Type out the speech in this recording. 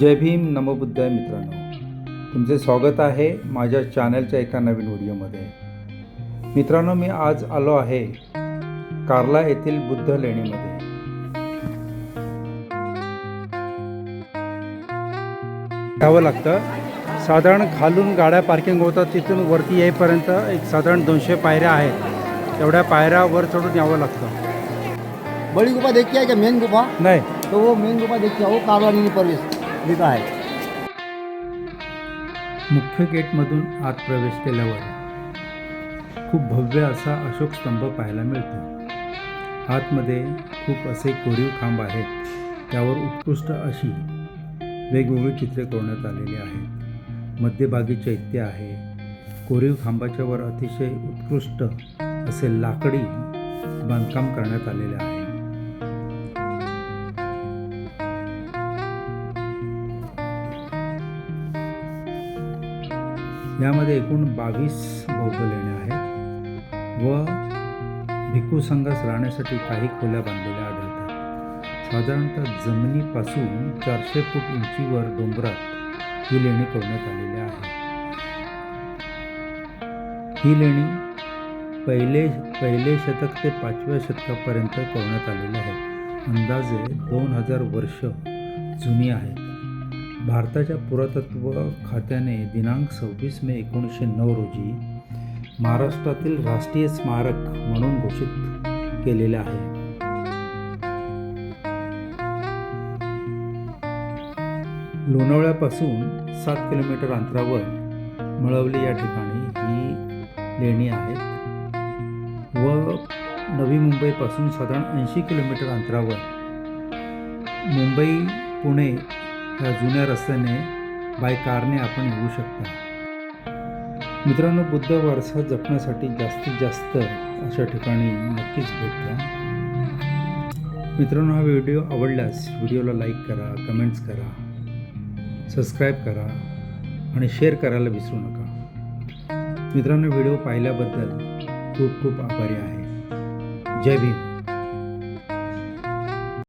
जय भीम नमबुद्धाय मित्रांनो. तुमचे स्वागत आहे माझ्या चॅनलच्या एका नवीन व्हिडिओमध्ये. मित्रांनो मी आज आलो आहे कार्ला येथील बुद्ध लेणीमध्ये. यावं लागतं. साधारण खालून गाड्या पार्किंग होतात तिथून वरती येईपर्यंत एक साधारण दोनशे पायऱ्या आहेत. एवढ्या पायऱ्या वर चढून यावं लागतं. बड़ी गुफा देख के? है क्या मेन गुफा? नाही. तो वो मेन गुफा देख के आओ कालानी प्रवेश. लिखा है मुख्य गेटमधून आत प्रवेश केल्यावर खूप भव्य असा अशोक स्तंभ पाहायला मिळतो. आतमध्ये खूप असे कोरीव खांब आहेत. त्यावर उत्कृष्ट अशी वेगवेगळी चित्रे कोरण्यात आलेली आहेत. मध्यभागी चैत्य आहे. कोरीव खांबाच्या वर अतिशय उत्कृष्ट असे लाकडी बांधकाम करण्यात आलेले आहे. यामध्ये एकूण बावीस बौद्ध लेण्या आहेत. व भिक्खू संघास राहण्यासाठी काही खोल्या बांधलेल्या आढळतात. साधारणतः जमिनीपासून चारशे फूट उंचीवर डोंगरात ही लेणी करण्यात आलेली आहे. ही लेणी पहिले पहिले शतक ते पाचव्या शतकापर्यंत करण्यात आलेली आहे. अंदाजे दोन हजार वर्ष जुनी आहे. भारताच्या पुरातत्व खात्याने दिनांक सव्वीस मे एकोणीसशे नऊ रोजी महाराष्ट्रातील राष्ट्रीय स्मारक म्हणून घोषित केलेले आहे. लोणावळ्यापासून सात किलोमीटर अंतरावर मळवली या ठिकाणी ही लेणी आहेत. व नवी मुंबईपासून साधारण ऐंशी किलोमीटर अंतरावर मुंबई पुणे या जुन्या रस्त्याने बाय कारने आपण येऊ शकता. मित्रांनो बुद्ध वारसा जपण्यासाठी जास्तीत जास्त अशा ठिकाणी नक्कीच भेट द्या. मित्रांनो हा व्हिडिओ आवडल्यास व्हिडिओला लाईक करा कमेंट्स करा सबस्क्राईब करा आणि शेअर करायला विसरू नका. मित्रांनो व्हिडिओ पाहिल्याबद्दल खूप खूप आभारी आहे. जय भीम.